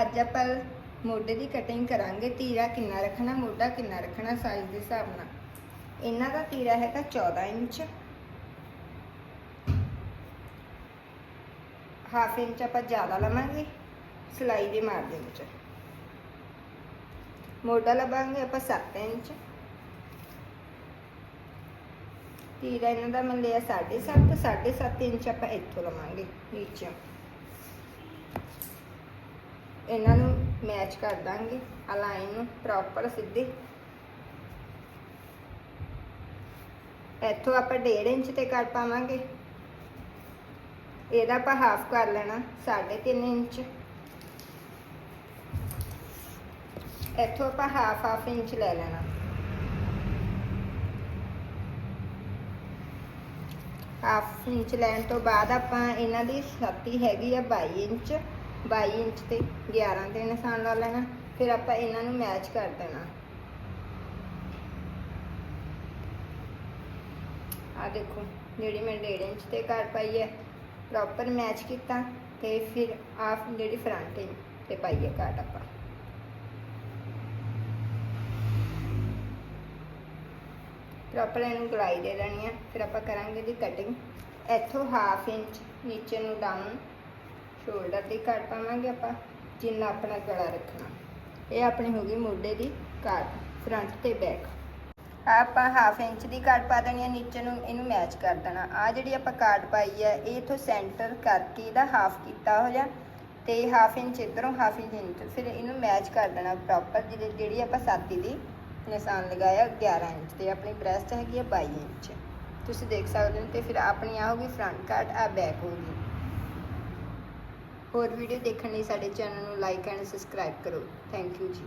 ਅੱਜ ਆਪਾਂ ਮੋਢੇ ਦੀ ਕਟਿੰਗ ਕਰਾਂਗੇ, ਤੀਰਾ ਕਿੰਨਾ ਰੱਖਣਾ, ਮੋਢਾ ਕਿੰਨਾ ਰੱਖਣਾ ਸਾਈਜ਼ ਦੇ ਹਿਸਾਬ ਨਾਲ। ਇਹਨਾਂ ਦਾ ਤੀਰਾ ਹੈਗਾ 14 ਇੰਚ। ਹਾਫ ਇੰਚ ਆਪਾਂ ਜ਼ਿਆਦਾ ਲਵਾਂਗੇ, ਸਿਲਾਈ ਦੇ ਮਾਰਜਨ ਵਿੱਚ। ਮੋਢਾ ਲਵਾਂਗੇ ਆਪਾਂ 7 ਇੰਚ। ਤੀਰਾ ਇਹਨਾਂ ਦਾ ਮੈਂ ਲਿਆ 7.5 7.5 ਇੰਚ ਆਪਾਂ ਇੱਥੋਂ ਲਵਾਂਗੇ ਨੀਚੇ ਇਹਨਾਂ ਨੂੰ ਮੈਚ ਕਰ ਦਾਂਗੇ, ਆ ਲਾਈਨ ਨੂੰ ਪ੍ਰੋਪਰ ਸਿੱਧੀ। ਇੱਥੋਂ ਆਪਾਂ 1.5 ਇੰਚ ਤੇ ਕਰ ਪਾਵਾਂਗੇ। ਇਹਦਾ ਆਪਾਂ ਹਾਫ ਕਰ ਲੈਣਾ 3.5 ਇੰਚ। ਇੱਥੋਂ ਆਪਾਂ ਹਾਫ ਹਾਫ ਇੰਚ ਲੈ ਲੈਣਾ। ਹਾਫ ਇੰਚ ਲੈਣ ਤੋਂ ਬਾਅਦ ਆਪਾਂ ਇਹਨਾਂ ਦੀ ਛਾਤੀ ਹੈਗੀ ਆ 22 ਇੰਚ। 22 ਇੰਚ ਤੇ 11 ਤੇ ਨਿਸ਼ਾਨ ਲਾ ਲੈਣਾ, ਫਿਰ ਆਪਾਂ ਇਹਨਾਂ ਨੂੰ ਮੈਚ ਕਰ ਦੇਣਾ। ਆ ਦੇਖੋ, ਜਿਹੜੀ ਮੈਂ 1.5 ਇੰਚ ਤੇ ਕਰ ਪਾਈ ਹੈ ਪ੍ਰੋਪਰ ਮੈਚ ਕੀਤਾ ਤੇ ਫਿਰ ਆਫ ਜਿਹੜੀ ਫਰੰਟ ਤੇ ਪਾਈ ਹੈ ਕਾਟ ਆਪਾਂ। ਪ੍ਰੋਪਰ ਇਹਨੂੰ ਗਲਾਈ ਦੇ ਦੇਣੀ ਆ, ਫਿਰ ਆਪਾਂ ਕਰਾਂਗੇ ਦੀ ਕਟਿੰਗ ਇੱਥੋਂ ਹਾਫ ਇੰਚ ਨੀਚੇ ਨੂੰ ਡਾਊਨ ਸ਼ੋਲਡਰ ਦੀ ਕੱਟ ਪਾਵਾਂਗੇ ਆਪਾਂ, ਜਿੰਨਾ ਆਪਣਾ ਗਲਾ ਰੱਖਣਾ। ਇਹ ਆਪਣੀ ਹੋ ਗਈ ਮੋਢੇ ਦੀ ਕੱਟ ਫਰੰਟ ਤੇ ਬੈਕ ਆਪਾਂ ਹਾਫ ਇੰਚ ਦੀ ਕੱਟ ਪਾ ਦੇਣੀ ਹੈ ਨੀਚੇ ਨੂੰ ਇਹਨੂੰ ਮੈਚ ਕਰ ਦੇਣਾ। ਆ ਜਿਹੜੀ ਆਪਾਂ ਕਾਟ ਪਾਈ ਹੈ ਇਹ ਇਥੋਂ ਸੈਂਟਰ ਕਰਕੇ ਇਹਦਾ ਹਾਫ ਕੀਤਾ ਹੋਇਆ ਜਾ, ਤੇ ਹਾਫ ਇੰਚ ਇਧਰੋਂ ਹਾਫ ਇੰਚ ਇੰਚ ਫਿਰ ਇਹਨੂੰ ਮੈਚ ਕਰ ਦੇਣਾ ਪ੍ਰੋਪਰ ਜਿਹੜੀ ਆਪਾਂ ਸਾਤੀ ਦੀ ਨਿਸ਼ਾਨ ਲਗਾਇਆ 11 ਇੰਚ ਤੇ। ਆਪਣੀ ਬ੍ਰੈਸਟ ਹੈਗੀ ਹੈ 22 ਇੰਚ ਤੁਸੀਂ ਦੇਖ ਸਕਦੇ ਹੋ, ਤੇ ਫਿਰ ਆਪਣੀ ਆ ਹੋਗੀ ਫਰੰਟ ਕਾਟ ਆ ਬੈਕ ਹੋਗੀ ਹੋਰ ਵੀਡੀਓ ਦੇਖਣ ਲਈ ਸਾਡੇ ਚੈਨਲ ਨੂੰ ਲਾਈਕ ਐਂਡ ਸਬਸਕ੍ਰਾਈਬ ਕਰੋ। Thank you ji.